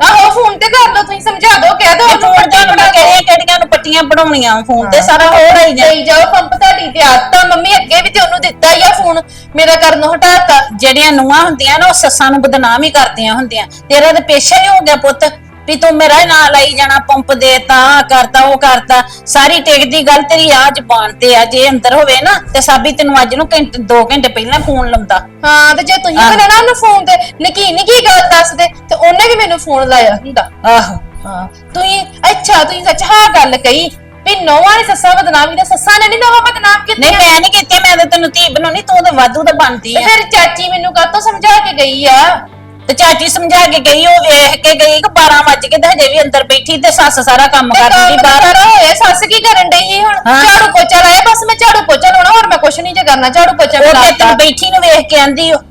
ਆਹੋ ਫੋਨ ਤੇ ਕਰ ਲਓ ਤੁਸੀਂ ਸਮਝਾ ਦਿਓ ਕਹਿ ਦਿਓ ਉਹਨੂੰ
ਫੋਨ ਤੇ
ਪੱਟੀ ਬਣਾ ਕੇ।
ਕਿਹੜੀਆਂ ਕਿਹੜੀਆਂ ਨੂੰ ਪੱਟੀਆਂ ਪੜਾਉਣੀਆਂ ਫੋਨ ਤੇ ਸਾਰਾ ਹੋ ਰਹੀ ਜਾ
ਦੇਈ ਜਾਓ ਪੰਪ ਤੁਹਾਡੀ ਤੇ ਆਦਤਾਂ ਮੰਮੀ ਅੱਗੇ ਵੀ ਤੇ ਉਹਨੂੰ ਦਿੱਤਾ ਹੀ ਆ ਫੋਨ ਮੇਰਾ ਕਰਨੋਂ ਹਟਾਤਾ।
ਜਿਹੜੀਆਂ ਨੂੰਹਾਂ ਹੁੰਦੀਆਂ ਨਾ ਉਹ ਸੱਸਾਂ ਨੂੰ ਬਦਨਾਮ ਹੀ ਕਰਦੀਆਂ ਹੁੰਦੀਆਂ। ਤੇਰਾ ਤਾਂ ਪੇਸ਼ਾ ਹੀ ਹੋ ਗਿਆ ਪੁੱਤ। ਵੀ ਤੂੰ ਮੇਰਾ ਨਾਂ ਲਾਈ ਜਾਣਾ ਪੰਪ ਦੇਤਾ ਆਹ ਕਰਤਾ ਉਹ ਕਰਤਾ। ਸਾਰੀ ਟਿਕਦੀ ਗੱਲ ਤੇਰੀ ਆ ਜ਼ਬਾਨ ਤੇ ਆ ਜੇ ਅੰਦਰ ਹੋਵੇ ਨਾ ਤੇ ਸਾਬੀ ਤੈਨੂੰ ਅੱਜ ਨੂੰ ਘੰਟੇ 2 ਘੰਟੇ ਪਹਿਲਾਂ ਫੋਨ ਲਾਉਂਦਾ।
ਹਾਂ ਤੇ ਜੇ ਤੁਸੀਂ
ਆਹ।
ਕਹਣਾ ਉਹਨੂੰ ਫੋਨ ਤੇ ਨਿੱਕੀ ਨਿੱਕੀ ਗੱਲ ਦੱਸਦੇ ਤੇ ਉਹਨੇ ਵੀ ਮੈਨੂੰ ਫੋਨ ਲਾਇਆ ਹੁੰਦਾ।
ਆਹੋ।
ਹਾਂ ਤੁਸੀਂ ਅੱਛਾ ਤੁਸੀਂ ਸੱਚ ਹਾਂ ਗੱਲ ਕਹੀ ਵੀ ਨੌਵਾਂ ਨੇ ਸੱਸਾਂ ਬਦਨਾਮ ਕੀਤਾ ਸੱਸਾਂ ਨੇ ਨਹੀਂ ਨੌਵਾਂ ਬਦਨਾਮ ਕੀਤਾ?
ਨਹੀਂ ਮੈਂ ਨਹੀਂ ਕੀਤੀ ਮੈਂ ਤਾਂ ਤੈਨੂੰ ਧੀ ਬਣਾਉਣੀ ਤੂੰ ਤਾਂ ਵਾਧੂ ਤਾਂ ਬਣਦੀ
ਤੇ
ਆ
ਫਿਰ ਚਾਚੀ ਮੈਨੂੰ ਕਾਹਤੋਂ ਸਮਝਾ ਕੇ ਗਈ ਆ?
ਤੇ ਚਾਚੀ ਸਮਝਾ ਕੇ ਗਈ ਉਹ ਵੇਖ ਕੇ ਗਈ ਕਿ 12 ਵਜ ਕੇ ਤੇ ਹਜੇ ਵੀ ਅੰਦਰ ਬੈਠੀ ਤੇ ਸੱਸ ਸਾਰਾ ਕੰਮ ਕਰਦੀ ਬਾਹਰ।
ਹੋਇਆ ਸੱਸ ਕੀ ਕਰਨ ਡਈ ਏ ਹੁਣ?
ਹਾਂ।
ਝਾੜੂ ਪੋਚਾ ਲਾਇਆ ਬਸ ਮੈਂ ਝਾੜੂ ਪੋਚਾ ਲਾਉਣਾ ਹੋਰ ਮੈਂ ਕੁਛ ਨਹੀਂ ਜੇ ਕਰਨਾ ਝਾੜੂ ਪੋਚਾ
ਉਹ
ਮੈਂ
ਤੇ
ਲਾਤਾ।
ਤੈਨੂੰ ਬੈਠੀ ਨੂੰ ਵੇਖ ਕੇ ਆਂਦੀ ਉਹ।